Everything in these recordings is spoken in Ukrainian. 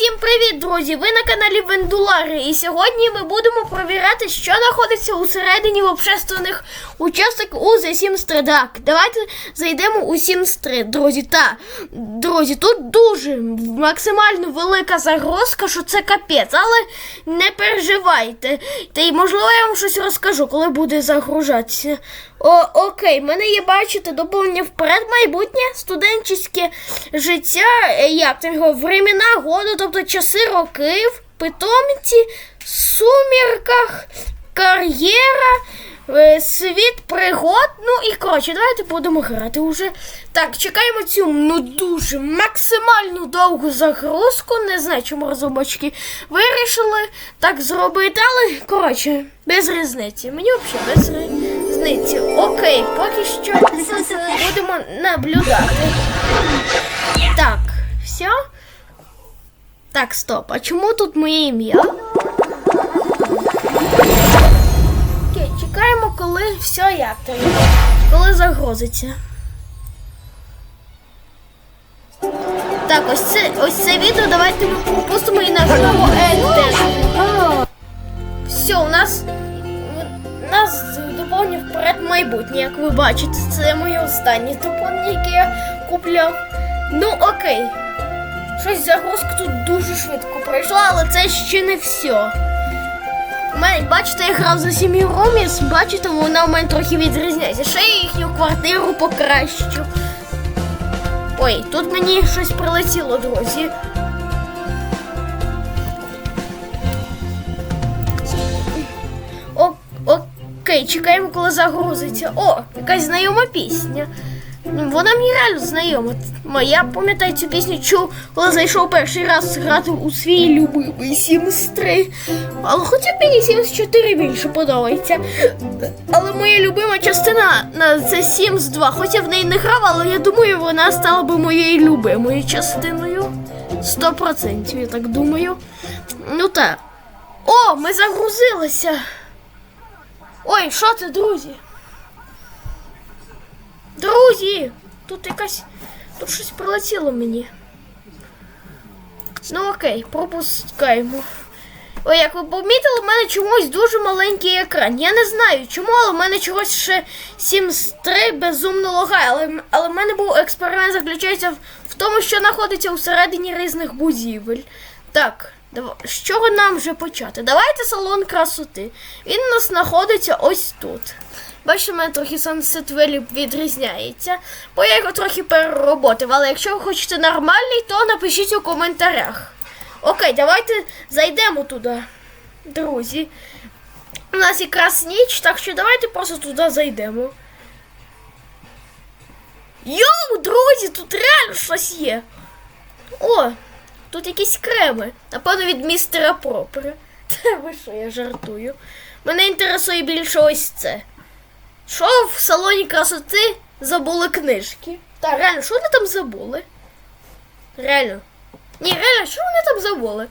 Усім привіт, друзі! Ви на каналі Вендулари. І сьогодні ми будемо провіряти, що знаходиться усередині общественних участків у The Sims 3. Так, давайте зайдемо у Sims 3, друзі. Та, друзі, тут дуже максимально велика загрозка, що це капець, але не переживайте. Та й можливо я вам щось розкажу, коли буде загружатися. О, окей, в мене є, бачите, доповнення вперед майбутнє, студентське життя, е, як там його, времена году, тобто часи років, питомці, сумірках, кар'єра, е, світ пригод. Ну і коротше, давайте будемо грати уже. Так, чекаємо цю ну дуже максимально довгу загрузку. Не знаю, чому розробочки вирішили так зробити, але коротше, без різниці. Мені взагалі без різниці. Окей, поки що будемо наблюдати. Так, все. Так, стоп. А чому тут моє ім'я? Окей, чекаємо, коли все як там. Коли загрузиться. Так, ось це ось це відео давайте ми пропустимо і нажмемо Enter. Все, у нас нас доповнення вперед майбутнє, як ви бачите. Це моє останнє доповнення, яке я купляв. Ну окей. Щось загрузка тут дуже швидко пройшла, але це ще не все. Мене, бачите, я грав за сім'ю Роміс, бачите, вона у мене трохи відрізняється. Ще я їхню квартиру покращу. Ой, тут мені щось прилетіло, друзі. Окей, чекаємо, коли загрузиться. О, якась знайома пісня. Вона мені реально знайома. Я пам'ятаю цю пісню чув, коли зайшов перший раз грати у свій любимий Sims 3. Але хоча мені Sims 4 більше подобається. Але моя любима частина це Sims 2. Хоча в неї не грав, але я думаю, вона стала би моєю любимою частиною. 100%, я так думаю. Ну так. О, ми загрузилися. Ой, що це, друзі? Друзі! Тут якась. Тут щось прилетіло мені. Ну окей, пропускаємо. Ой, як ви помітили, в мене чомусь дуже маленький екран. Я не знаю чому, але в мене чогось ще Sims 3 безумно лагає. Але, але в мене був експеримент заключається в, в тому, що знаходиться усередині різних будівель. Так, з чого нам вже почати? Давайте салон красоти. Він у нас знаходиться ось тут. Бачите, мене трохи Sunset Valley відрізняється, бо я його трохи перероботив. Але якщо ви хочете нормальний, то напишіть у коментарях. Окей, давайте зайдемо туди, друзі. У нас якраз ніч, так що давайте просто туди зайдемо. Йоу, друзі, тут реально щось є. О, тут якісь креми. Напевно, від містера Пропера. Та ви що, я жартую. Мене інтересує більше ось це. Що в салоні красоти забули книжки? Та реально, що вони там забули? Реально. Ні, реально, що вони там забули?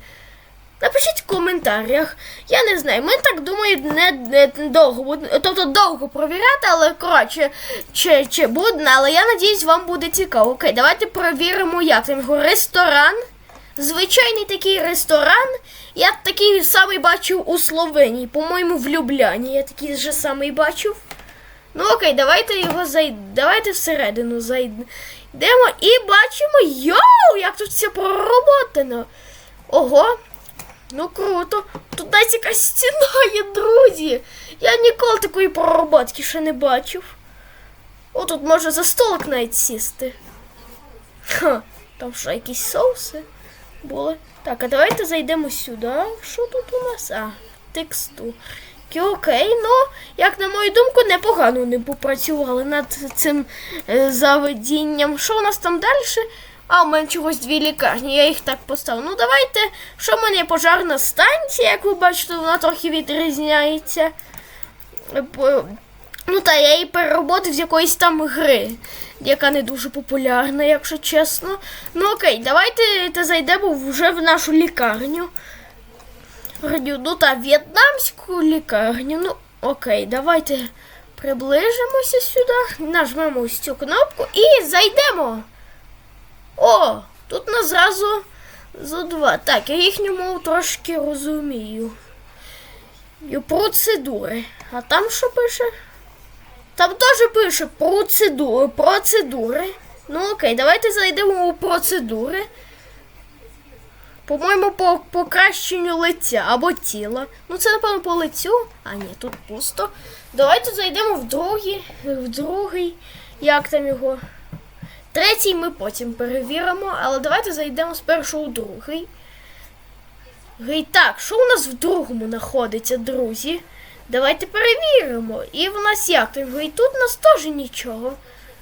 Напишіть в коментарях. Я не знаю. Ми так думаю, не, не довго. Тобто довго провіряти, але коротше, чи, чи буде, але я надіюсь, вам буде цікаво. Окей, давайте перевіримо, як там ресторан. Звичайний такий ресторан. Я такий самий бачив у Словенії. По-моєму, в Любляні. Я такий же самий бачив. Ну окей, давайте його зай... Давайте всередину зайдемо і бачимо. Йоу, як тут все пророботано. Ого. Ну круто. Тут навіть якась стіна є, друзі. Я ніколи такої пророботки ще не бачив. О, тут можна за столик навіть сісти. Ха, там що, якісь соуси були. Так, а давайте зайдемо сюди. Що тут у нас? А, тексту. Окей, ну, як на мою думку, непогано вони попрацювали над цим е, заведінням. Що у нас там далі? А, у мене чогось дві лікарні, я їх так поставив. Ну, давайте, що в мене пожарна станція, як ви бачите, вона трохи відрізняється. Ну та я її перероботив з якоїсь там гри, яка не дуже популярна, якщо чесно. Ну окей, давайте та зайдемо вже в нашу лікарню. Ну та в'єтнамську лікарню. Ну, окей, давайте приближимося сюди, нажмемо ось цю кнопку і зайдемо. О, тут нас зразу Зо 2. Так, я їхню мову трошки розумію. І процедури. А там що пише? Там теж пише процедури. процедури. Ну окей, давайте зайдемо у процедури. По-моєму, по покращенню лиця або тіла. Ну, це, напевно, по лицю. А ні, тут пусто. Давайте зайдемо в другий, в другий. Як там його? Третій ми потім перевіримо, але давайте зайдемо спершу у другий. Гей, так, що у нас в другому знаходиться, друзі? Давайте перевіримо. І в нас як? Гей, тут у нас теж нічого.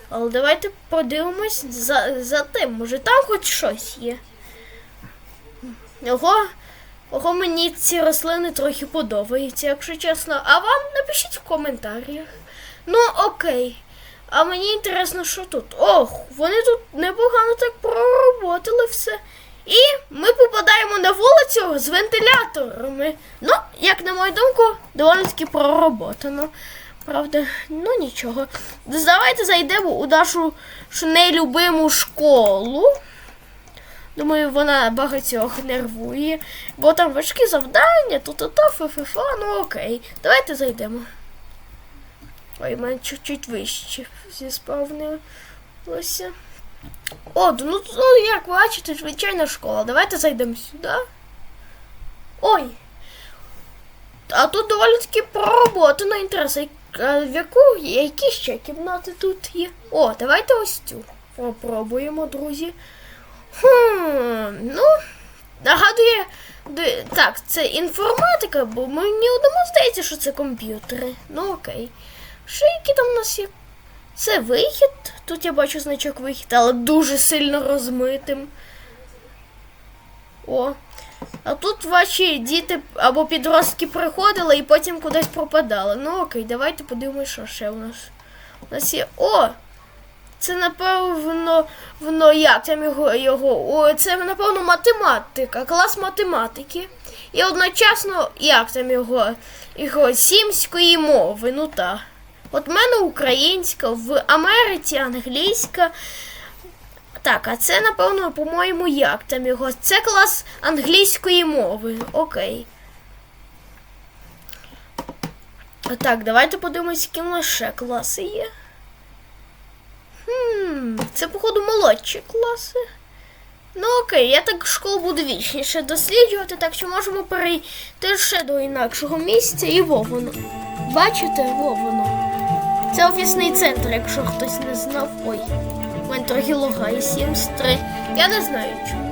Але давайте подивимось за, за тим. Може там хоч щось є. Ого, ого, мені ці рослини трохи подобаються, якщо чесно. А вам напишіть в коментарях. Ну, окей. А мені інтересно, що тут. Ох, вони тут непогано так пророботали все. І ми попадаємо на вулицю з вентиляторами. Ну, як на мою думку, доволі таки пророботано. Правда, ну нічого. Давайте зайдемо у нашу нелюбиму школу. Думаю, вона багатьох нервує, бо там важкі завдання, то-то-то, фе-фе-фе, ну окей. Давайте зайдемо. Ой, мене чуть-чуть вище зіспавнилося. О, ну, ну як бачите, звичайна школа. Давайте зайдемо сюди. Ой. А тут доволі таки пророботано інтересно. А В яку, які ще кімнати тут є? О, давайте ось цю попробуємо, друзі. Хм, ну, нагадує. Так, це інформатика, бо мені одному здається, що це комп'ютери. Ну окей. Ще які там у нас є? Це вихід. Тут я бачу значок вихід, але дуже сильно розмитим. О. А тут ваші діти або підростки приходили і потім кудись пропадали. Ну окей, давайте подивимось, що ще у нас. У нас є. О! Це напевно, воно як там його, його. О, це напевно математика, клас математики. І одночасно, як там його, його сімської мови, ну та. От в мене українська, в Америці англійська. Так, а це, напевно, по-моєму, як там його? Це клас англійської мови. Окей. Так, давайте подивимось, які у нас ще класи є. Хм, це, походу, молодші класи. Ну окей, я так школу буду вічніше досліджувати, так що можемо перейти ще до інакшого місця і во воно. Бачите, во воно. Це офісний центр, якщо хтось не знав. Ой, в мене трохи логає 7 з 3. Я не знаю чому.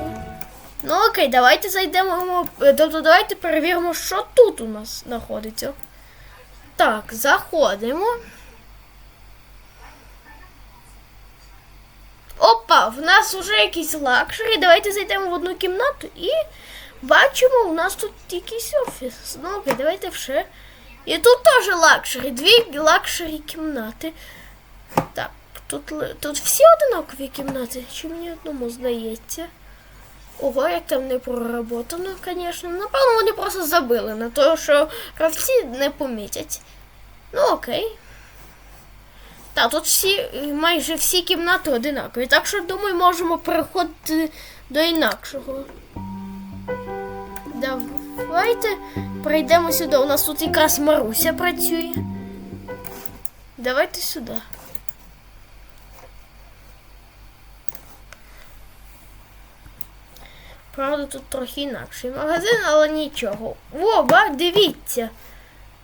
Ну окей, давайте зайдемо. е, Тобто давайте перевіримо, що тут у нас знаходиться. Так, заходимо. Опа, в нас вже якийсь лакшері. Давайте зайдемо в одну кімнату і бачимо, у нас тут якийсь офіс. Ну окей, давайте вже. І тут теж лакшері, дві лакшері кімнати. Так, тут, тут всі одинакові кімнати, чи мені одному здається. Ого, як там не проработано, звісно. Напевно, вони просто забили на те, що гравці не помітять. Ну окей. Так, тут всі, майже всі кімнати одинакові. Так що, думаю, можемо переходити до інакшого. Давайте прийдемо сюди. У нас тут якраз Маруся працює. Давайте сюди. Правда, тут трохи інакший магазин, але нічого. О, ба, дивіться.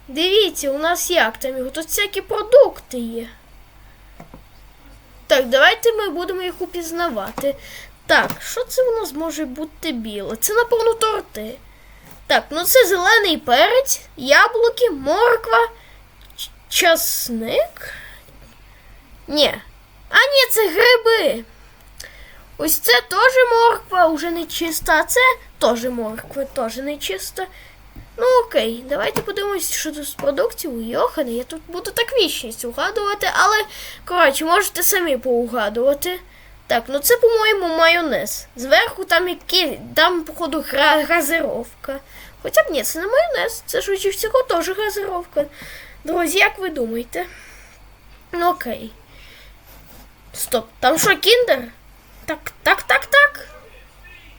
Дивіться, у нас як там його. Тут всякі продукти є. Так, давайте ми будемо їх упізнавати. Так, що це у нас може бути біле? Це, напевно, торти. Так, ну це зелений перець, яблуки, морква, часник. Ні. А ні, це гриби. Ось це теж морква, вже не чиста, а це теж морква, теж не чиста. Ну окей, давайте подивимось, що тут з продуктів. Йохане, я тут буду так вічність угадувати, але коротше, можете самі поугадувати. Так, ну це, по-моєму, майонез. Зверху там які, там, походу, газировка. Хоча б ні, це не майонез, це швидше всього теж газировка. Друзі, як ви думаєте? Ну окей. Стоп, там що, кіндер? Так, так, так, так.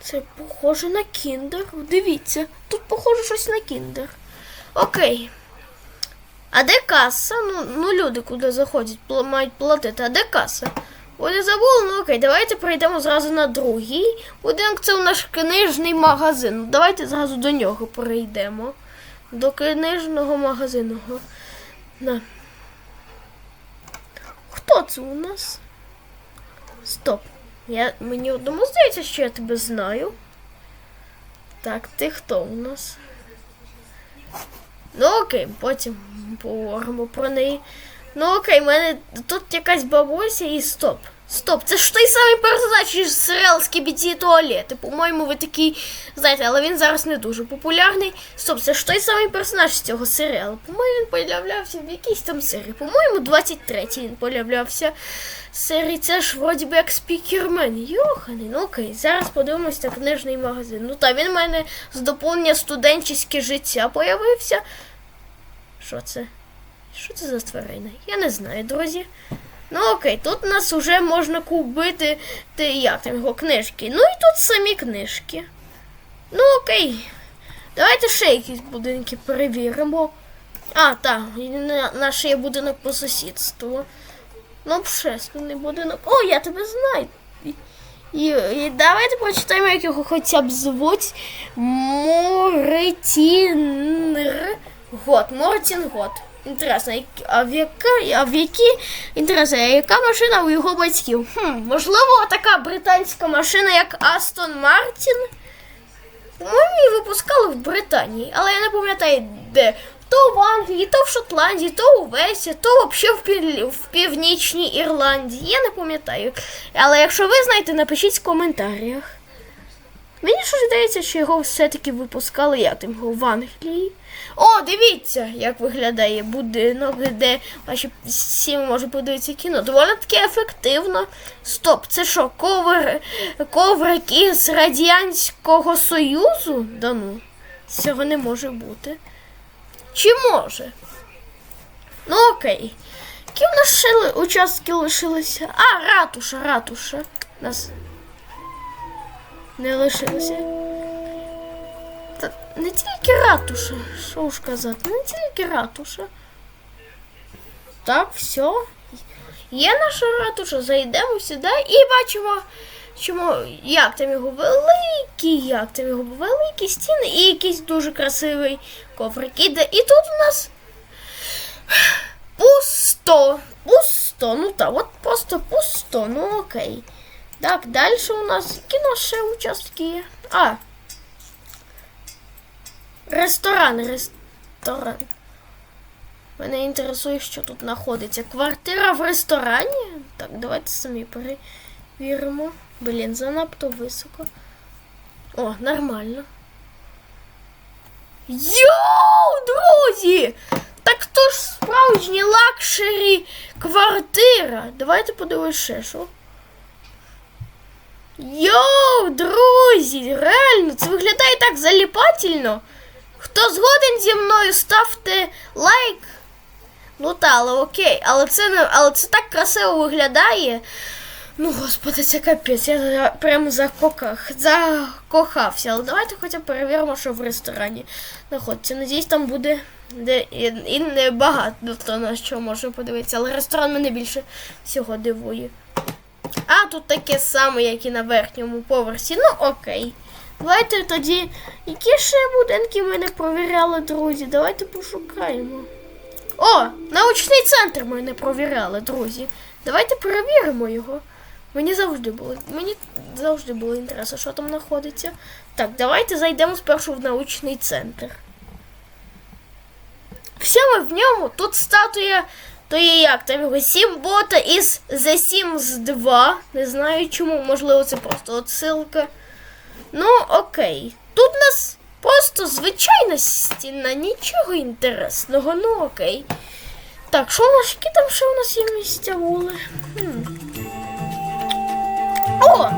Це похоже на кіндер. Дивіться, тут похоже щось на кіндер. Окей. А де каса? Ну, ну люди, куди заходять, мають платити. А де каса? Не забули, ну окей, давайте прийдемо зразу на другий будинок. Це наш книжний магазин. Давайте зразу до нього перейдемо. До книжного магазину. На. Хто це у нас? Стоп. Я, мені одному здається, що я тебе знаю. Так, ти хто у нас? Ну окей, потім поговоримо про неї. Ну окей, в мене тут якась бабуся і стоп. Стоп, це ж той самий персонаж із серіал Скібіті туалети. По-моєму, ви такий, знаєте, але він зараз не дуже популярний. Стоп, це ж той самий персонаж з цього серіалу. По-моєму, він появлявся в якійсь там серії. По-моєму, 23-й він появлявся в серії. Це ж вроді би як спікермен. Йоханий, ну окей, зараз подивимось на книжний магазин. Ну так, він в мене з доповнення студентське життя появився. Що це? Що це за тварина? Я не знаю, друзі. Ну окей, тут нас вже можна купити те, як там його книжки. Ну і тут самі книжки. Ну окей. Давайте ще якісь будинки перевіримо. А, так, наш є будинок по сусідству. Ну, общественний будинок. О, я тебе знаю. І, і, давайте прочитаємо, як його хоча б звуть. Моритінр. Год. Інтересно, а в яка, а в які інтересно, а яка машина у його батьків? Хм, можливо, така британська машина, як Астон Мартін. Її випускали в Британії, але я не пам'ятаю де. То в Англії, то в Шотландії, то у Весі, то взагалі в, Пів... в Північній Ірландії. Я не пам'ятаю. Але якщо ви знаєте, напишіть в коментарях. Мені щось здається, що його все-таки випускали там його в Англії. О, дивіться, як виглядає будинок, де ваші всі можуть подивитися кіно. Доволі таки ефективно. Стоп, це що, ковер, коврик із Радянського Союзу? Да ну, цього не може бути. Чи може? Ну окей. Які в нас ще ли- участки лишилися? А, ратуша, ратуша. Нас не лишилося. Не тільки ратуша, що ж казати, не тільки ратуша. Так, все. Є наша ратуша, зайдемо сюди і бачимо, чому, як там його великі, як там його великі стіни і якийсь дуже красивий коврик. Іде. І тут у нас пусто. Пусто. Ну так, от просто пусто. Ну окей. Так, далі у нас кіно ще участки є. А. Ресторан, ресторан. Мене інтересує, що тут знаходиться. Квартира в ресторані? Так, давайте самі перевіримо. Блін, занадто високо. О, нормально. Йоу, друзі! Так то ж справжня лакшері квартира. Давайте подивимось що. Йоу, друзі, реально, це виглядає так заліпательно. Хто згоден зі мною, ставте лайк. Ну та, але окей, але це не, але це так красиво виглядає. Ну, господи, це капець, я прямо закохав, закохався. Але давайте хоча б перевіримо, що в ресторані знаходиться. Надіюсь, там буде де і не багато хто на що може подивитися, але ресторан мене більше всього дивує. А тут таке саме, як і на верхньому поверсі. Ну окей. Давайте тоді. Які ще будинки ми не провіряли, друзі? Давайте пошукаємо. О, научний центр ми не провіряли, друзі. Давайте перевіримо його. Мені завжди було. Мені завжди було інтересно, що там знаходиться. Так, давайте зайдемо спершу в научний центр. Все ми в ньому. Тут статуя. То є як там його Сімбота із The Sims 2. Не знаю чому, можливо, це просто отсилка. Ну, окей. Тут нас просто звичайна стіна, нічого інтересного, ну окей. Так, що у нас, які там ще у нас є місця були? Хм. О!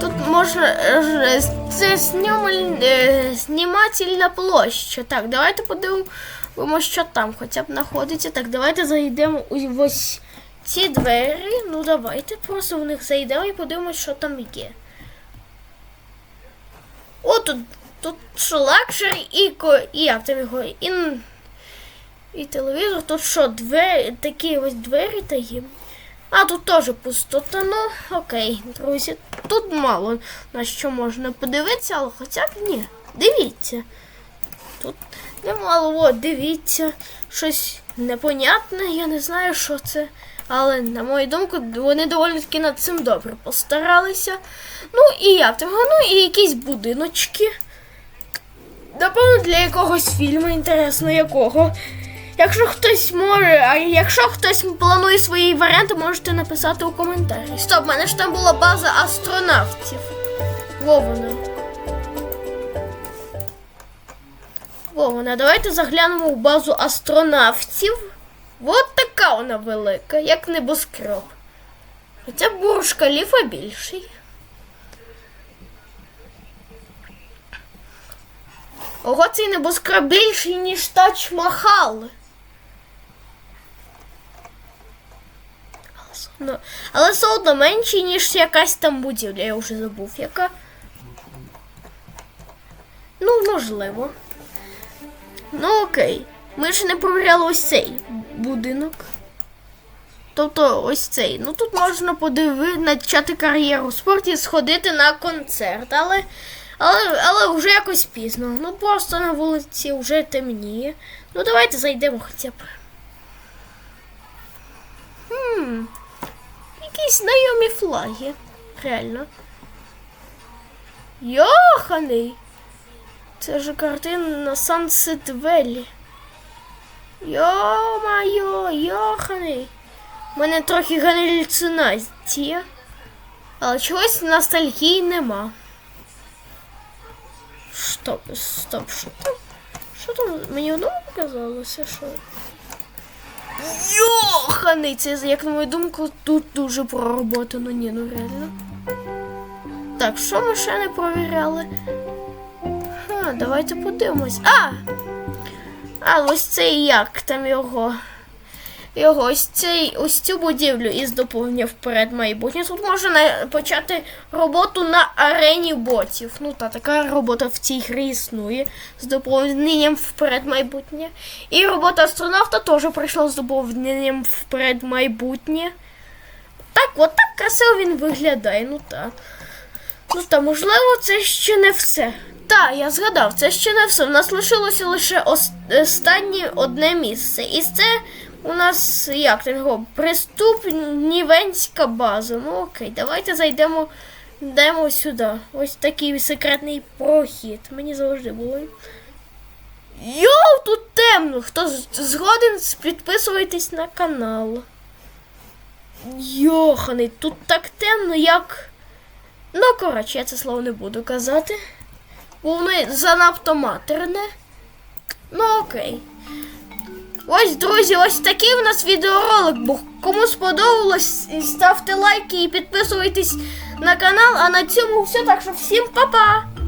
Тут можна. е, Це е, знімательна площа. Так, давайте подивимося, що там хоча б знаходиться. Так, давайте зайдемо у ось ці двері. Ну давайте просто в них зайдемо і подивимося, що там є. Тут, тут що лакшері і, і як і, і телевізор, тут що, двері, такі ось двері та є. А тут теж пустота, ну окей, друзі, тут мало на що можна подивитися, але хоча б ні. Дивіться. Тут немало, от, дивіться, щось непонятне, я не знаю, що це. Але, на мою думку, вони доволі таки над цим добре постаралися. Ну і там, ну і якісь будиночки. Напевно, для якогось фільму, інтересно якого. Якщо хтось може, а якщо хтось планує свої варіанти, можете написати у коментарі. Стоп, в мене ж там була база астронавтів. Во вона. Во вона. Давайте заглянемо в базу астронавтів. От така вона велика, як небоскреб. Хоча бурж Каліфа більший. Ого, цей небоскреб більший, ніж Тач Махал. Одно- Але все одно менший, ніж якась там будівля, я вже забув, яка. Ну, можливо. Ну окей. Ми ж не провіряли ось цей будинок. Тобто ось цей. Ну тут можна подивити, почати кар'єру в спорті, сходити на концерт, але, але, але вже якось пізно. Ну просто на вулиці вже темніє. Ну давайте зайдемо хоча б. Хм. Якісь знайомі флаги. Реально. Йоханий! Це ж картина на Sunset Valley. Йо-майо, йоханий. У мене трохи галюцинація. Але чогось ностальгії нема. Стоп, стоп, що там? Що там? Мені одному показалося, що. Йоханий! Це, як на мою думку, тут дуже пророботано. Ні, ну реально. Так, що ми ще не провіряли? Ха, давайте подивимось. А! А, ось цей як там його. Його ось цей ось цю будівлю із доповнення вперед майбутнє. Тут можна почати роботу на арені ботів. Ну та така робота в цій грі існує з доповненням вперед майбутнє. І робота астронавта теж прийшла з доповненням вперед майбутнє. Так, от так красиво він виглядає, ну так. Ну та можливо, це ще не все. Так, я згадав, це ще не все. У нас лишилося лише останнє одне місце. І це у нас як там його? Приступнівенська база. Ну окей, давайте зайдемо йдемо сюди. Ось такий секретний прохід. Мені завжди було. Йоу, тут темно. Хто згоден, підписуйтесь на канал. Йоханий, тут так темно, як. Ну, коротше, я це слово не буду казати. Бо воно занадто матерне. Ну окей. Ось, друзі, ось такий у нас відеоролик був. Кому сподобалось, ставте лайки і підписуйтесь на канал. А на цьому все. Так що всім па-па!